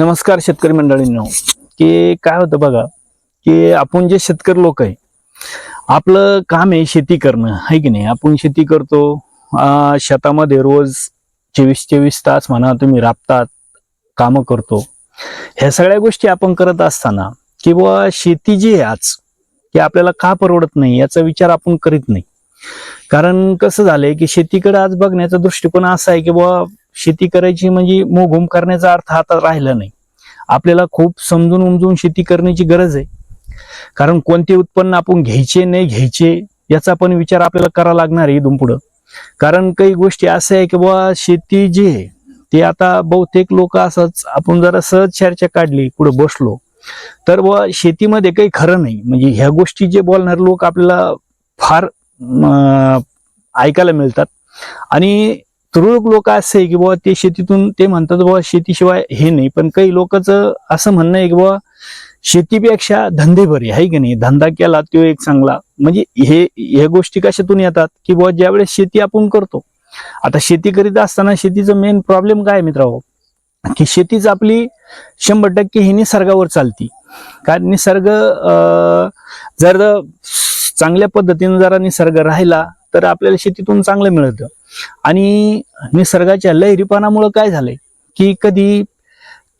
नमस्कार शेतकरी मंडळींनो. की काय होतं बघा की आपण जे शेतकरी लोक आहे आपलं काम आहे शेती करणं आहे की नाही? आपण शेती करतो शेतामध्ये रोज चोवीस चोवीस तास म्हणा तुम्ही राबतात कामं करतो. ह्या सगळ्या गोष्टी आपण करत असताना की बुवा शेती जी आहे आज की आपल्याला का परवडत नाही याचा विचार आपण करीत नाही. कारण कसं झालंय की शेतीकडे आज बघण्याचा दृष्टिकोन असा आहे की बाबा शेती करायची म्हणजे मोघूम करण्याचा अर्थ आता राहिला नाही. आपल्याला खूप समजून उमजून शेती करण्याची गरज आहे. कारण कोणते उत्पन्न आपण घ्यायचे नाही घ्यायचे याचा पण विचार आपल्याला करावा लागणार आहे इथून पुढं. कारण काही गोष्टी अशा आहे की बुवा शेती जी आहे ते आता बहुतेक लोक असंच आपण जरा सहज चर्चा काढली पुढे बसलो. तर व शेतीमध्ये काही खरं नाही. म्हणजे ह्या गोष्टी जे बोलणारे लोक आपल्याला फार ऐकायला मिळतात. आणि तुरळक लोक असे आहे की बाबा ते शेतीतून ते म्हणतात बाबा शेतीशिवाय हे नाही पण काही लोकांचं असं म्हणणं आहे की बाबा शेतीपेक्षा धंदे बरे आहे की नाही? धंदा केला तो एक चांगला. म्हणजे हे हे गोष्टी कशातून येतात? की बाबा ज्यावेळेस शेती आपण करतो. आता शेती करीत असताना शेतीचं मेन प्रॉब्लेम काय आहे मित्रांनो? की शेतीच आपली शंभर टक्के ही निसर्गावर चालती. कारण निसर्ग जर चांगल्या पद्धतीने जरा निसर्ग राहिला तर आपल्याला शेतीतून चांगलं मिळतं. आणि निसर्गाच्या लहरीपणामुळं काय झालंय? की कधी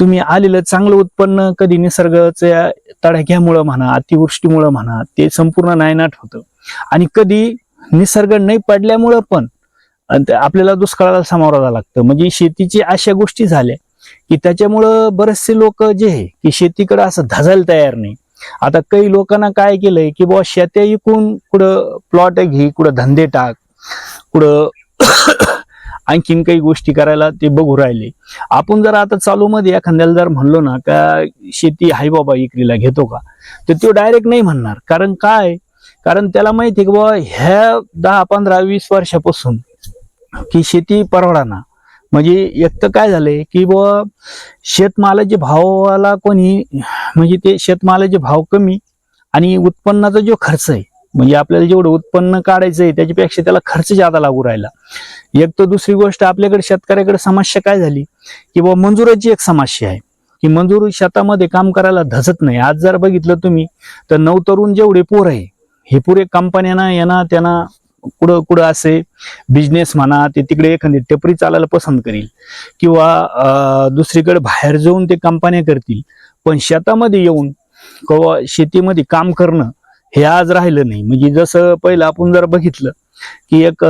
तुम्ही आलेलं चांगलं उत्पन्न कधी निसर्गाच्या तडाख्यामुळं म्हणा अतिवृष्टीमुळं म्हणा ते संपूर्ण नायनाट होतं. आणि कधी निसर्ग नाही पडल्यामुळं पण आपल्याला दुष्काळाला सामोरं लागतं. म्हणजे शेतीची अशा गोष्टी झाल्या की त्याच्यामुळं बरेचसे लोक जे आहे की शेतीकडे असं धजायला तयार नाही. आता काही लोकांना काय केलंय की बुवा शेत्या इकून कुठं प्लॉट घे कुठं धंदे टाक कुठं आणखीन काही गोष्टी करायला ते बघू राहिले. आपण जर आता चालू मध्ये एखाद्याला जर म्हणलो ना का शेती हाय बाबा इकरीला घेतो का? तर तो डायरेक्ट नाही म्हणणार. कारण काय? कारण त्याला माहिती आहे की बाबा ह्या दहा पंधरा वीस वर्षापासून की शेती परवडाना. म्हणजे एक तर काय झालंय की बुवा शेतमालाचे भावाला कोणी म्हणजे ते शेतमालाचे भाव कमी आणि उत्पन्नाचा जो खर्च आहे म्हणजे आपल्याला जेवढं उत्पन्न काढायचं आहे त्याच्यापेक्षा त्याला खर्च जादा लागू राहिला. एक तर दुसरी गोष्ट आपल्याकडे शेतकऱ्याकडे समस्या काय झाली? की बाबा मंजुराची एक समस्या आहे. की मंजूर शेतामध्ये काम करायला धजत नाही. आज जर बघितलं तुम्ही तर नऊ तरुण जेवढे पोर आहे हे पुरे कंपन्यांना यांना त्यांना कुठं कुठं असे बिझनेस म्हणा ते तिकडे एखादी टपरी चालायला पसंत करील. किंवा दुसरीकडे बाहेर जाऊन ते कंपन्या करतील. पण शेतामध्ये येऊन किंवा शेतीमध्ये काम करणं हे आज राहिलं नाही. म्हणजे जसं पहिलं आपण जर बघितलं की एक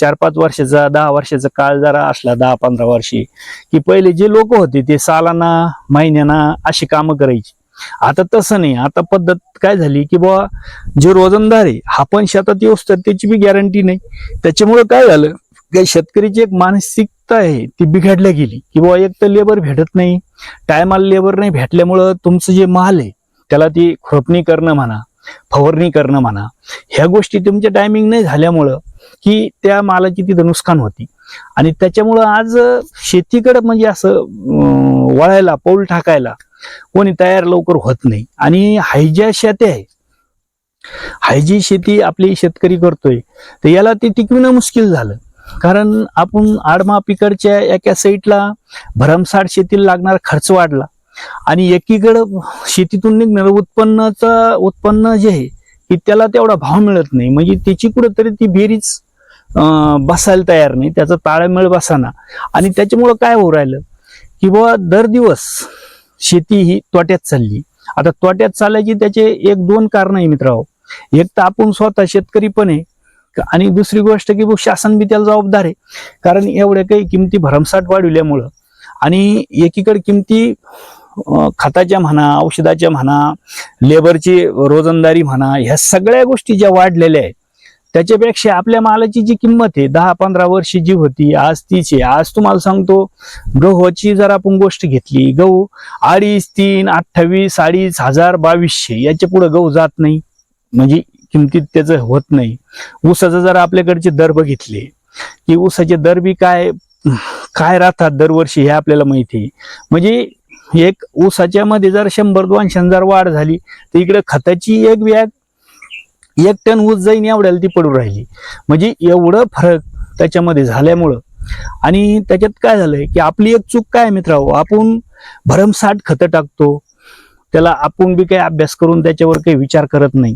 चार पाच वर्षाचा दहा वर्षाचा काळ जरा असला दहा पंधरा वर्षे की पहिले जे लोक होते ते सालाना महिन्याना अशी कामं करायची. आता तसं नाही. आता पद्धत काय झाली की बुवा जे रोजंदार आहे हा पण शेतात येऊस तर त्याची बी गॅरंटी नाही. त्याच्यामुळं काय झालं? की शेतकरीची एक मानसिकता आहे ती बिघडल्या गेली. की बुवा एक तर लेबर भेटत नाही. टायमाला लेबर नाही भेटल्यामुळं तुमचं जे माल आहे त्याला ती खुरपणी करणं म्हणा फवारणी करणं म्हणा ह्या गोष्टी तुमच्या टायमिंग नाही झाल्यामुळं की त्या मालाची तिथं नुकसान होती. आणि त्याच्यामुळं आज शेतीकडे म्हणजे असं वळायला पाऊल टाकायला कोणी तयार लवकर होत नाही. आणि हायज्या शेती आहे हायजी शेती आपली शेतकरी करतोय तर याला ते टिकविणं मुश्किल झालं. कारण आपण आडमा पिकडच्या एका साईडला भरमसाठ शेतीला लागणारा खर्च वाढला. आणि एकीकडं शेतीतून निघणारं उत्पन्नाचं उत्पन्न जे आहे की त्याला तेवढा भाव मिळत नाही. म्हणजे त्याची कुठंतरी ती बेरीज बसायला तयार नाही. त्याचा ताळमेळ बसाना. आणि त्याच्यामुळं काय होऊ राहिलं की बाबा दर दिवस शेती ही तोट्यात चालली. आता तोट्यात चालायची त्याचे एक दोन कारण आहे मित्रांनो. एक तर आपण स्वतः शेतकरी पण आहे. आणि दुसरी गोष्ट की बुवा शासन बी त्याला जबाबदार आहे. कारण एवढ्या काही किमती भरमसाठ वाढविल्यामुळं आणि एकीकडे किमती खताच्या म्हणा औषधाच्या म्हणा लेबरची रोजंदारी म्हणा ह्या सगळ्या गोष्टी ज्या वाढलेल्या आहेत त्याच्यापेक्षा आपल्या मालाची जी किंमत आहे दहा पंधरा वर्ष जी होती आज तीच आहे. आज तुम्हाला सांगतो गव्हाची जर आपण गोष्ट घेतली गहू अडीच तीन अठ्ठावीस अडीच हजार बावीसशे याच्यापुढे गहू जात नाही. म्हणजे किमतीत त्याचं होत नाही. ऊसाचं जर आपल्याकडचे दर बघितले की ऊसाचे दर बी काय काय राहतात दरवर्षी हे आपल्याला माहिती आहे. म्हणजे एक ऊसाच्या मध्ये जर शंभर दोनशे जर वाढ झाली तर इकडे खताची एक बॅग एक टन ऊस जाईन एवढ्याला ती पडू राहिली. म्हणजे एवढं फरक त्याच्यामध्ये झाल्यामुळं. आणि त्याच्यात काय झालंय की आपली एक चूक काय मित्रांनो? आपण भरमसाठ खतं टाकतो त्याला आपण बी काही अभ्यास करून त्याच्यावर काही विचार करत नाही.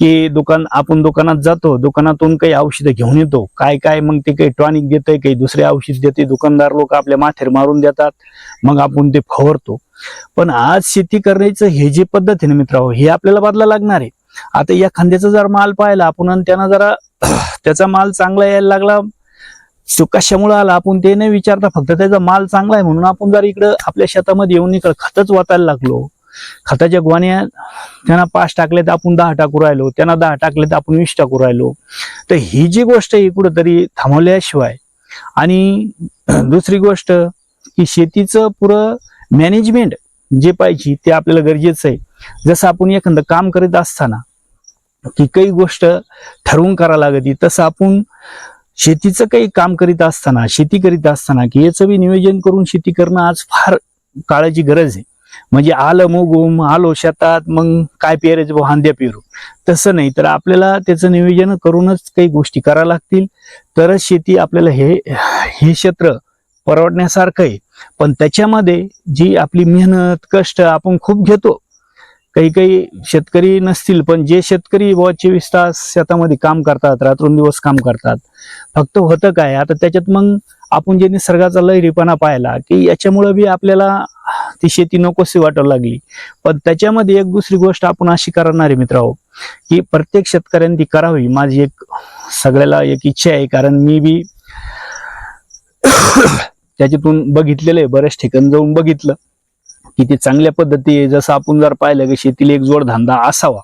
की दुकान आपण दुकानात जातो दुकानातून काही औषधं घेऊन येतो. काय काय मग ते काही टॉनिक देतंय काही दुसरे औषध देते. दुकानदार लोक आपल्या माथेर मारून देतात. मग आपण ते फवारतो. पण आज शेती करण्याचं हे जे पद्धत आहे ना मित्रांनो हे आपल्याला बदला लागणार आहे. आता या खांद्याचा जर माल पाहिला आपण आणि त्यांना जरा त्याचा माल चांगला यायला लागला तो कशामुळे आला आपण ते नाही विचारता फक्त त्याचा माल चांगला आहे म्हणून आपण जर इकडं आपल्या शेतामध्ये येऊन इकडं खतच वाचायला लागलो खताच्या गोण्या त्यांना पाच टाकले तर आपण दहा टाकू राहिलो त्यांना दहा टाकले तर आपण वीस टाकू राहिलो. तर ही जी गोष्ट आहे कुठंतरी थांबवल्याशिवाय आणि दुसरी गोष्ट की शेतीचं पुरं मॅनेजमेंट जे पाहिजे ते आपल्याला गरजेचं आहे. जसं आपण एखादं काम करीत असताना की काही गोष्ट ठरवून करा लागती तसं आपण शेतीचं काही काम करीत असताना शेती करीत असताना की याचं बी नियोजन करून शेती करणं आज फार काळाची गरज आहे. म्हणजे आलं मुगुम आलो शेतात मग काय पेरायचं भाऊ हांद्या पेरू. तसं नाही तर आपल्याला त्याचं नियोजन करूनच काही गोष्टी कराव्या लागतील. तरच शेती आपल्याला हे हे क्षेत्र परवडण्यासारखं आहे. पण त्याच्यामध्ये जी आपली मेहनत कष्ट आपण खूप घेतो. काही काही शेतकरी नसतील पण जे शेतकरी व चोवीस तास शेतामध्ये काम करतात रात्रंदिवस काम करतात. फक्त होतं काय आता त्याच्यात मग आपण जे निसर्गाचा लहरीपणा पाहिला की याच्यामुळे बी आपल्याला ती शेती नकोशी वाटायला लागली. पण त्याच्यामध्ये एक दुसरी गोष्ट आपण अशी करणार आहे मित्रांनो की प्रत्येक शेतकऱ्यांनी ती करावी. माझी एक सगळ्याला एक इच्छा आहे कारण मी बी त्याच्यातून बघितलेलं आहे बऱ्याच ठिकाणी जाऊन बघितलं की ते चांगल्या पद्धती आहे जसं आपण जर पाहिलं की शेतीला एक जोडधंदा असावा.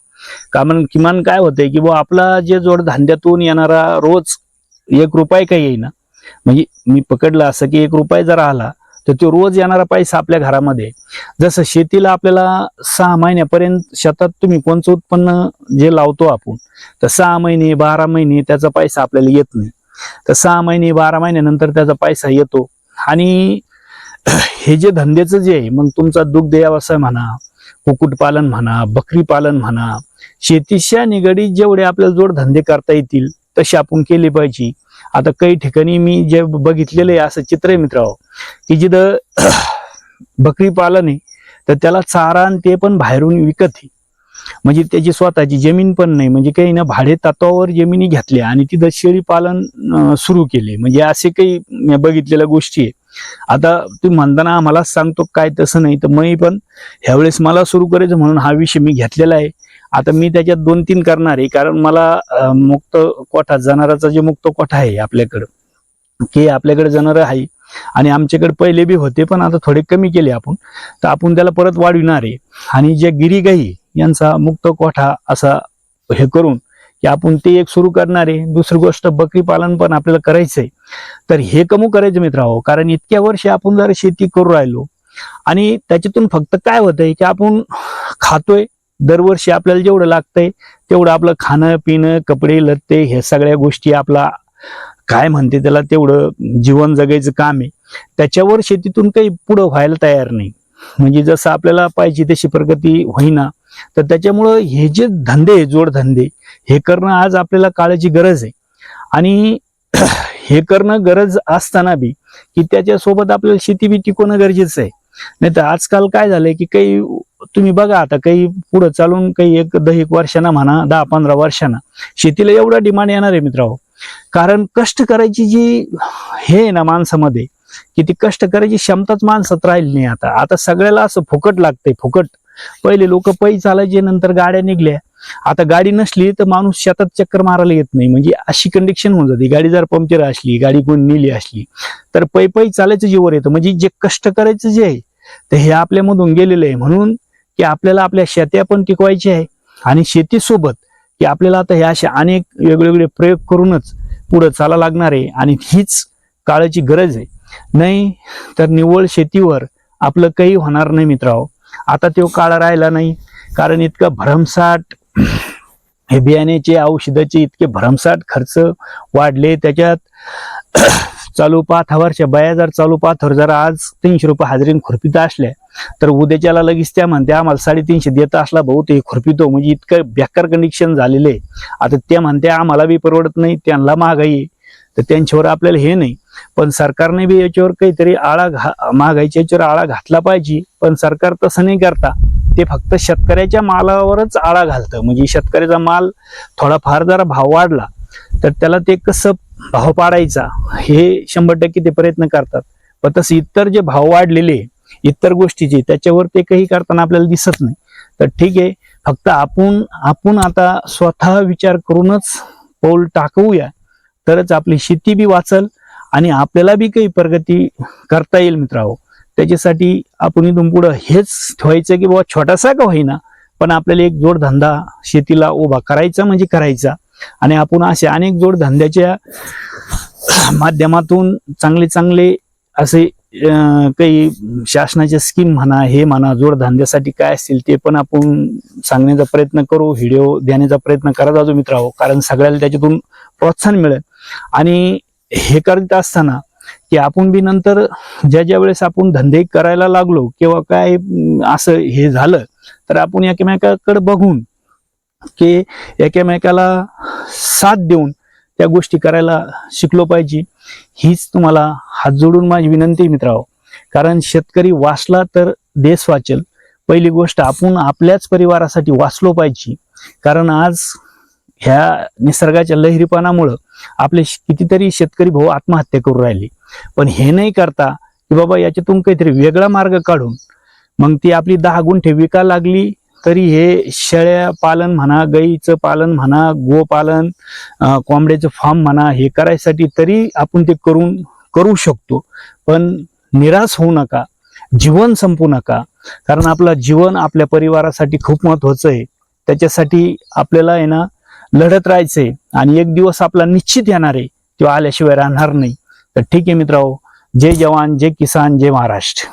कारण किमान काय होतंय की बुवा आपला जे जोडधंद्यातून येणारा रोज एक रुपये काही येईना. म्हणजे मी पकडलं असं की एक रुपये जर आला तर तो रोज येणारा पैसा आपल्या घरामध्ये. जसं शेतीला आपल्याला सहा महिन्यापर्यंत शेतात तुम्ही कोणचं उत्पन्न जे लावतो आपण तर सहा महिने बारा महिने त्याचा पैसा आपल्याला येत नाही. तर सहा महिने बारा महिन्यानंतर त्याचा पैसा येतो. आणि हे जे धंद्याचं जे आहे मग तुमचा दुग्ध व्यवसाय म्हणा कुक्कुटपालन म्हणा बकरी पालन म्हणा शेतीच्या निगडीत जेवढे आपल्याला जोडधंदे करता येतील तसे आपण केले पाहिजे. आता काही ठिकाणी मी जे बघितलेलं आहे असं चित्र आहे मित्रांनो की जिथं बकरी पालन आहे तर त्याला चारा आणि ते पण बाहेरून विकत आहे. म्हणजे त्याची स्वतःची जमीन पण नाही म्हणजे काही ना भाडे तत्वावर जमिनी घेतल्या आणि तिथं शेळी पालन सुरू केले. म्हणजे असे काही बघितलेल्या गोष्टी आहे आता तुम्ही म्हणताना आम्हाला सांगतो काय तसं नाही तर मी पण ह्यावेळेस मला सुरू करायचं म्हणून हा विषय मी घेतलेला आहे. आता मी त्याच्यात दोन तीन करणार आहे कारण मला मुक्त कोठा जनावराचा जे मुक्त कोठा आहे आपल्याकडं की आपल्याकडे जनावर आहे आणि आमच्याकडे पहिले बी होते पण आता थोडे कमी केले आपण. तर आपण त्याला परत वाढविणार आहे. आणि जे गिरीगाई यांचा मुक्त कोठा असा हे करून की आपण ते एक सुरू करणार आहे. दुसरी गोष्ट बकरी पालन पण आपल्याला करायचंय. तर हे कमू करायचं मित्रांनो कारण इतक्या वर्षी आपण जर शेती करू राहिलो आणि त्याच्यातून फक्त काय होतंय की आपण खातोय दरवर्षी आपल्याला जेवढं लागतंय तेवढं आपलं खाणं पिणं कपडे लत्ते हे सगळ्या गोष्टी आपला काय म्हणते त्याला तेवढं जीवन जगायचं काम आहे. त्याच्यावर शेतीतून काही पुढं व्हायला तयार नाही. म्हणजे जसं आपल्याला पाहिजे तशी प्रगती होईना. तर त्याच्यामुळं हे जे धंदे आहे, जोडधंदे हे करणं आज आपल्याला काळाची गरज आहे. आणि हे करणं गरज असताना बी की त्याच्यासोबत आपल्याला शेती बी टिकवणं गरजेचं आहे. नाही तर आजकाल काय झालंय की काही तुम्ही बघा आता काही पुढं चालून काही एक दहा एक वर्षांना म्हणा दहा पंधरा वर्षांना शेतीला एवढा डिमांड येणार आहे मित्रांनो. कारण कष्ट करायची जी हे आहे ना माणसामध्ये की ती कष्ट करायची क्षमताच माणसात राहिली नाही आता. आता सगळ्याला असं फुकट लागतंय फुकट. पहिले लोक पै चालायचे नंतर गाड्या निघल्या. आता गाडी नसली तर माणूस शेतात चक्कर मारायला येत नाही. म्हणजे अशी कंडिशन होऊन जाते. गाडी जर पंक्चर असली गाडी कोण नेली असली तर पै पै चालायचं जीवर येतं. म्हणजे जे कष्ट करायचं जे आहे तर हे आपल्यामधून गेलेलं आहे. म्हणून की आपल्याला आपल्या शेत्या पण टिकवायची आहे आणि शेतीसोबत की आपल्याला आता हे असे अनेक वेगवेगळे प्रयोग करूनच पुढं चाला लागणार आहे आणि हीच काळाची गरज आहे. नाही तर निव्वळ शेतीवर आपलं काही होणार नाही मित्रांनो. आता तो काळ राहिला नाही. कारण इतकं भरमसाठ हे बियाण्याचे औषधाचे इतके भरमसाठ खर्च वाढले. त्याच्यात चालू पाथावरच्या बाया जर चालू पाच हजार आज तीनशे रुपये हाजरीन खुरपीत असल्या तर उद्याच्याला लगेच त्या म्हणते आम्हाला साडेतीनशे देत असला भाऊ ते खुरपितो. म्हणजे इतकं बेकार कंडिशन आहे. आता त्या म्हणते आम्हाला बी परवडत नाही त्यांना महागाई तर त्यांच्यावर आपल्याला हे नाही. पण सरकारने बी याच्यावर काहीतरी आळा घा महागाईच्या याच्यावर आळा घातला पाहिजे. पण सरकार तसं नाही करता. ते फक्त शेतकऱ्याच्या मालावरच आळा घालतं. म्हणजे शेतकऱ्याचा माल थोडाफार जरा भाव वाढला तर त्याला ते कसं भाव पाडायचा हे शंभर टक्के ते प्रयत्न करतात. पण तसं इतर जे भाव वाढलेले इतर गोष्टीचे त्याच्यावर ते काही करताना आपल्याला दिसत नाही. तर ठीक आहे फक्त आपण आपण आता स्वतः विचार करूनच पाऊल टाकवूया तरच आपली शेती बी वाचल आणि आपल्याला बी काही प्रगती करता येईल मित्रांनो. त्याच्यासाठी आपण इथून पुढं हेच ठेवायचं की बाबा छोटासा का होईना पण आपल्याला एक जोडधंदा शेतीला उभा करायचा म्हणजे करायचा. आणि आपण असे अनेक जोडधंद्याच्या माध्यमातून चांगले चांगले असे काही शासनाच्या स्कीम म्हणा हे म्हणा जोडधंद्यासाठी काय असतील ते पण आपण सांगण्याचा प्रयत्न करू व्हिडिओ देण्याचा प्रयत्न करत जातो मित्रांनो कारण सगळ्याला त्याच्यातून प्रोत्साहन मिळेल. आणि हे करत असताना की आपण बी नंतर ज्या ज्या वेळेस आपण धंदे करायला लागलो किंवा काय असं हे झालं तर आपण एकमेकाकडे बघून की एकमेकाला साथ देऊन त्या गोष्टी करायला शिकलो पाहिजे. हीच तुम्हाला हात जोडून माझी विनंती आहे मित्रांनो. कारण शेतकरी वाचला तर देश वाचेल. पहिली गोष्ट आपण आपल्याच परिवारासाठी वाचलो पाहिजे. कारण आज ह्या निसर्गाच्या लहरीपणामुळं आपले कितीतरी शेतकरी भाऊ आत्महत्या करू राहिले. पण हे नाही करता की बाबा याच्यातून काहीतरी वेगळा मार्ग काढून मग ती आपली दहा गुंठे विका लागली तरी हे शेळ्या पालन म्हणा गाईचं पालन म्हणा गोपालन कोंबड्याचं फार्म म्हणा हे करायसाठी तरी आपण ते करून करू शकतो. पण निराश होऊ नका जीवन संपू नका. कारण आपलं जीवन आपल्या परिवारासाठी खूप महत्वाचं आहे. त्याच्यासाठी आपल्याला आहे ना लढत राहायचंय. आणि एक दिवस आपला निश्चित येणार आहे किंवा आल्याशिवाय राहणार नाही. तर ठीक आहे मित्रांनो जय जवान जय किसान जय महाराष्ट्र.